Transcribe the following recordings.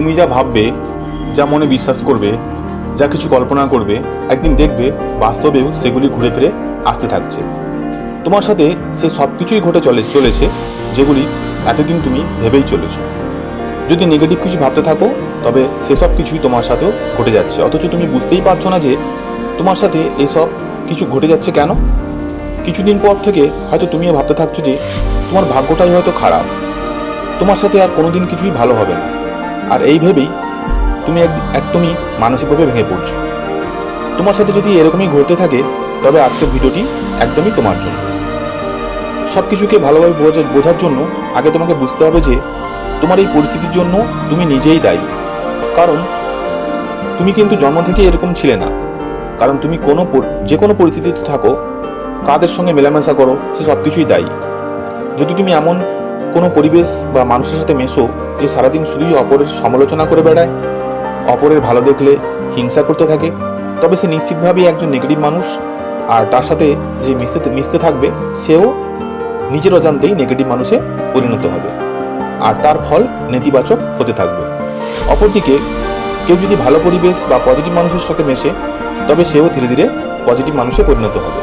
তুমি যা ভাববে, যা মনে বিশ্বাস করবে, যা কিছু কল্পনা করবে, একদিন দেখবে বাস্তবেও সেগুলি ঘুরে ফিরে আসতে থাকছে। তোমার সাথে সে সব কিছুই ঘটে চলে, চলেছে, যেগুলি এতদিন তুমি ভেবেই চলেছো। যদি নেগেটিভ কিছু ভাবতে থাকো, তবে সেসব কিছুই তোমার সাথেও ঘটে যাচ্ছে। অথচ তুমি বুঝতেই পারছ না যে তোমার সাথে এসব কিছু ঘটে যাচ্ছে কেন? কিছুদিন পর থেকে হয়তো তুমিও ভাবতে থাকছো যে তোমার ভাগ্যটাই হয়তো খারাপ। তোমার সাথে আর কোনোদিন কিছুই ভালো হবে না। আর এই ভেবেই তুমি এক- একদমই মানসিকভাবে ভেঙে পড়ছো। তোমার সাথে যদি এরকমই ঘটতে থাকে, তবে আজকের ভিডিওটি একদমই তোমার জন্য। সব কিছুকে ভালোভাবে বোঝা- বোঝার জন্য আগে তোমাকে বুঝতে হবে যে তোমার এই পরিস্থিতির জন্য তুমি নিজেই দায়ী। কারণ তুমি কিন্তু জন্ম থেকে এরকম ছিলে না। কারণ তুমি কোনো যে কোনো পরিস্থিতিতে থাকো, কাদের সঙ্গে মেলামেশা করো, সে সব কিছুই দায়ী। যদি তুমি এমন কোনো পরিবেশ বা মানুষের সাথে মেশো যে সারাদিন শুধুই অপরের সমালোচনা করে বেড়ায়, অপরের ভালো দেখলে হিংসা করতে থাকে, তবে সে নিশ্চিতভাবেই একজন নেগেটিভ মানুষ, আর তার সাথে যে মিশতে মিশতে থাকবে, সেও নিজের অজান্তেই নেগেটিভ মানুষে পরিণত হবে। আর তার ফল নেতিবাচক হতে থাকবে। অপরদিকে, কেউ যদি ভালো পরিবেশ বা পজিটিভ মানুষের সাথে মেশে, তবে সেও ধীরে ধীরে পজিটিভ মানুষে পরিণত হবে।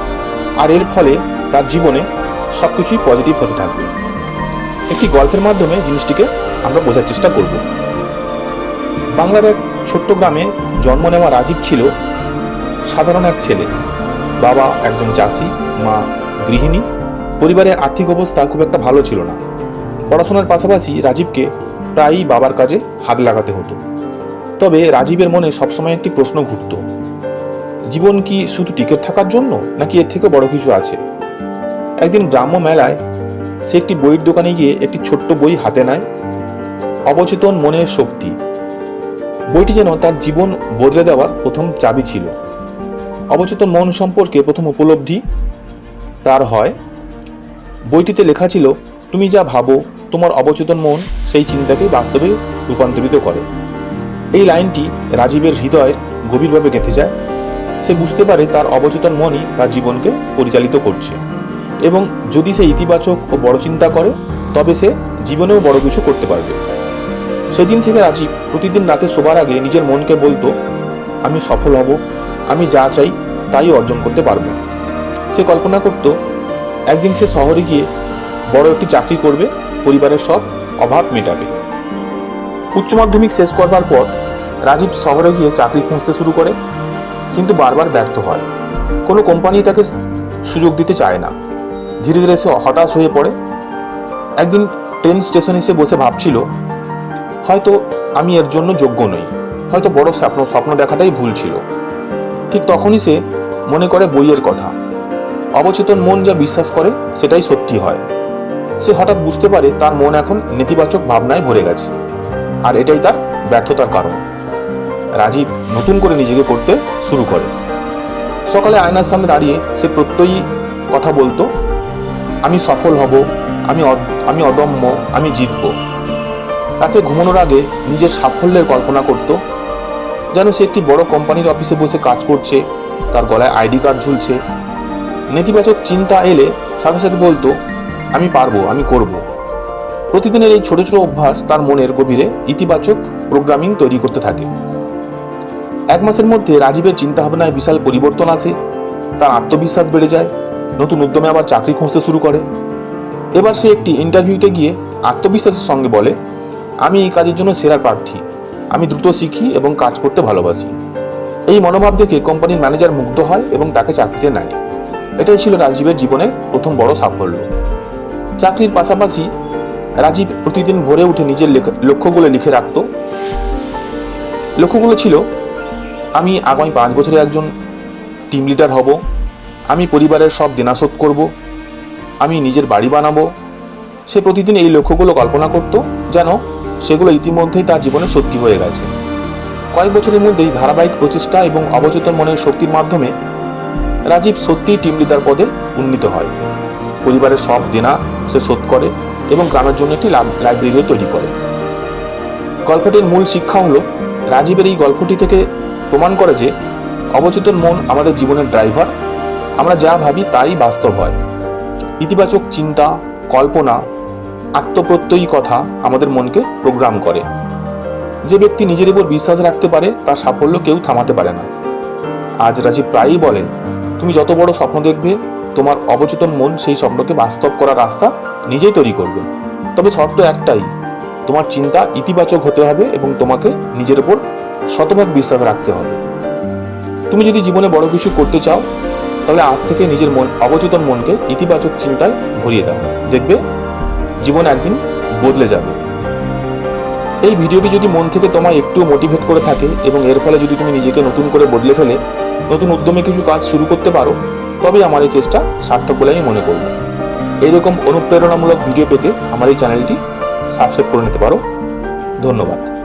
আর এর ফলে তার জীবনে সব কিছুই পজিটিভ হতে থাকবে। একটি গল্পের মাধ্যমে জিনিসটিকে আমরা বোঝার চেষ্টা করব। বাংলার এক ছোট্ট গ্রামে জন্ম নেওয়া রাজীব ছিল সাধারণ এক ছেলে। বাবা একজন চাষি, মা গৃহিণী। পরিবারের আর্থিক অবস্থা খুব একটা ভালো ছিল না। পড়াশোনার পাশাপাশি রাজীবকে প্রায়ই বাবার কাজে হাত লাগাতে হতো। তবে রাজীবের মনে সবসময় একটি প্রশ্ন ঘুরত, জীবন কি শুধু টিকে থাকার জন্য, নাকি এর থেকে বড় কিছু আছে? একদিন গ্রাম্য মেলায় সে একটি বইয়ের দোকানে গিয়ে একটি ছোট্ট বই হাতে নেয়। অবচেতন মনের শক্তি। বইটি যেন তার জীবন বদলে দেওয়ার প্রথম চাবি ছিল। অবচেতন মন সম্পর্কে প্রথম উপলব্ধি তার হয়, বইটিতে লেখা ছিল, তুমি যা ভাবো, তোমার অবচেতন মন সেই চিন্তাকে বাস্তবে রূপান্তরিত করে। এই লাইনটি রাজীবের হৃদয়ের গভীরভাবে গেঁথে যায়। সে বুঝতে পারে তার অবচেতন মনই তার জীবনকে পরিচালিত করছে। এবং যদি সে ইতিবাচক ও বড় চিন্তা করে, তবে সে জীবনেও বড় কিছু করতে পারবে। সেদিন থেকে রাজীব প্রতিদিন রাতে শোবার আগে নিজের মনকে বলতো, আমি সফল হব, আমি যা চাই তাই অর্জন করতে পারব। সে কল্পনা করত, একদিন সে শহরে গিয়ে বড় একটি চাকরি করবে, পরিবারের সব অভাব মেটাবে। উচ্চ মাধ্যমিক শেষ করবার পর রাজীব শহরে গিয়ে চাকরি খুঁজতে শুরু করে, কিন্তু বারবার ব্যর্থ হয়। কোনো কোম্পানি তাকে সুযোগ দিতে চায় না। ধীরে ধীরে সে হতাশ হয়ে পড়ে। একদিন ট্রেন স্টেশনে এসে বসে ভাবছিল, হয়তো আমি এর জন্য যোগ্য নই। হয়তো বড় স্বপ্ন স্বপ্ন দেখাটাই ভুল ছিল। ঠিক তখনই সে মনে করে বইয়ের কথা। অবচেতন মন যা বিশ্বাস করে, সেটাই সত্যি হয়। সে হঠাৎ বুঝতে পারে তার মন এখন নেতিবাচক ভাবনায় ভরে গেছে। আর এটাই তার ব্যর্থতার কারণ। রাজীব নতুন করে নিজেকে করতে শুরু করে। সকালে আয়নার সামনে দাঁড়িয়ে সে প্রত্যয়ই কথা বলতো আমি সফল হব, আমি আমি অদম্য, আমি জিতব। রাতে ঘুমানোর আগে নিজের সাফল্যের কল্পনা করত, যেন সে একটি বড় কোম্পানির অফিসে বসে কাজ করছে, তার গলায় আইডি কার্ড ঝুলছে। নেতিবাচক চিন্তা এলে সাথে সাথে বলতো, আমি পারব, আমি করব। প্রতিদিনের এই ছোট ছোট অভ্যাস তার মনের গভীরে ইতিবাচক প্রোগ্রামিং তৈরি করতে থাকে। এক মাসের মধ্যে রাজীবের চিন্তাভাবনায় বিশাল পরিবর্তন আসে, তার আত্মবিশ্বাস বেড়ে যায় নতুন উদ্যমে আবার চাকরি খুঁজতে শুরু করে। এবার সে একটি ইন্টারভিউতে গিয়ে আত্মবিশ্বাসের সঙ্গে বলে, আমি এই কাজের জন্য সেরা প্রার্থী। আমি দ্রুত শিখি এবং কাজ করতে ভালোবাসি। এই মনোভাব দেখে কোম্পানির ম্যানেজার মুগ্ধ হয় এবং তাকে চাকরিতে নেয়। এটাই ছিল রাজীবের জীবনের প্রথম বড় সাফল্য। চাকরির পাশাপাশি রাজীব প্রতিদিন ভোরে উঠে নিজের লক্ষ্যগুলো লিখে রাখত। লক্ষ্যগুলো ছিল, আমি আগামী পাঁচ বছরে একজন টিম লিডার হব। আমি পরিবারের সব দেনা শোধ করব, আমি নিজের বাড়ি বানাবো। সে প্রতিদিন এই লক্ষ্যগুলো কল্পনা করত যেন সেগুলো ইতিমধ্যেই তার জীবনে সত্যি হয়ে গেছে। কয়েক বছরের মধ্যেই ধারাবাহিক প্রচেষ্টা এবং অবচেতন মনের শক্তির মাধ্যমে রাজীব সত্যিই টিম লিডার পদে উন্নীত হয়। পরিবারের সব দেনা সে শোধ করে এবং গ্রামের জন্য একটি লাইব্রেরিও তৈরি করে। গল্পটির মূল শিক্ষা হলো, রাজীবের এই গল্পটি থেকে প্রমাণ করে যে অবচেতন মন আমাদের জীবনের ড্রাইভার আমরা যা ভাবি তাই বাস্তব হয়। ইতিবাচক চিন্তা, কল্পনা, আত্মপ্রত্যয়ী কথা আমাদের মনকে প্রোগ্রাম করে। যে ব্যক্তি নিজের উপর বিশ্বাস রাখতে পারে, তার সাফল্য কেউ থামাতে পারে না। আজ রাজীব প্রায়ই বলেন, তুমি যত বড় স্বপ্ন দেখবে, তোমার অবচেতন মন সেই স্বপ্নকে বাস্তব করার রাস্তা নিজেই তৈরি করবে। তবে শর্ত একটাই, তোমার চিন্তা ইতিবাচক হতে হবে এবং তোমাকে নিজের উপর শতভাগ বিশ্বাস রাখতে হবে। তুমি যদি জীবনে বড় কিছু করতে চাও তাহলে আজ থেকে নিজের মন, অবচেতন মনকে ইতিবাচক চিন্তায় ভরিয়ে দাও। দেখবে, জীবন একদিন বদলে যাবে। এই ভিডিওটি যদি মন থেকে তোমায় একটু মোটিভেট করে থাকে এবং এর ফলে যদি তুমি নিজেকে নতুন করে বদলে ফেলে, নতুন উদ্যমে কিছু কাজ শুরু করতে পারো তবে আমার এই চেষ্টা সার্থক বলে আমি মনে করব। এইরকম অনুপ্রেরণামূলক ভিডিও পেতে আমার এই চ্যানেলটি সাবস্ক্রাইব করে নিতে পারো। ধন্যবাদ।